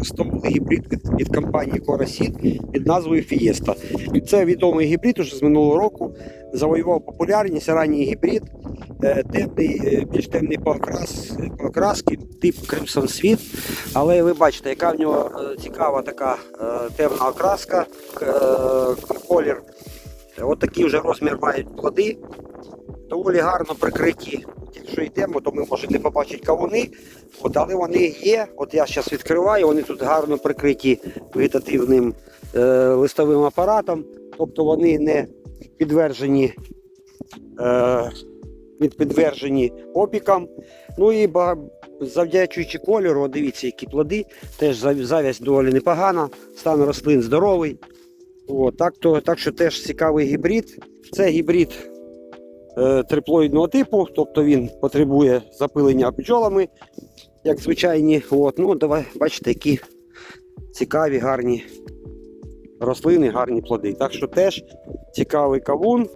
Використовували гібрид від, компанії Коросід під назвою Фієста. Це відомий гібрид уже з минулого року. Завоював популярність ранній гібрид, е, темний, е, більш темний по, окрас, по окраски, тип Crimson Світ. Але ви бачите, яка в нього е, цікава така темна окраска, колір. От такий вже розмір мають плоди. Доволі гарно прикриті. Якщо йдемо, то ми можемо не побачити кавуни, от, але вони є. От я зараз відкриваю, вони тут гарно прикриті вегетативним е, листовим апаратом, тобто вони не підтверджені, е, від підтверджені опікам. Ну і завдячуючи кольору, дивіться, які плоди, теж зав- зав'язь доволі непогана, стан рослин здоровий. От, так, то, так що теж цікавий гібрид. Це гібрид триплоїдного типу, тобто він потребує запилення бджолами, як звичайні. От, ну, давай, бачите, які цікаві, гарні рослини, гарні плоди. Так що теж цікавий кавун.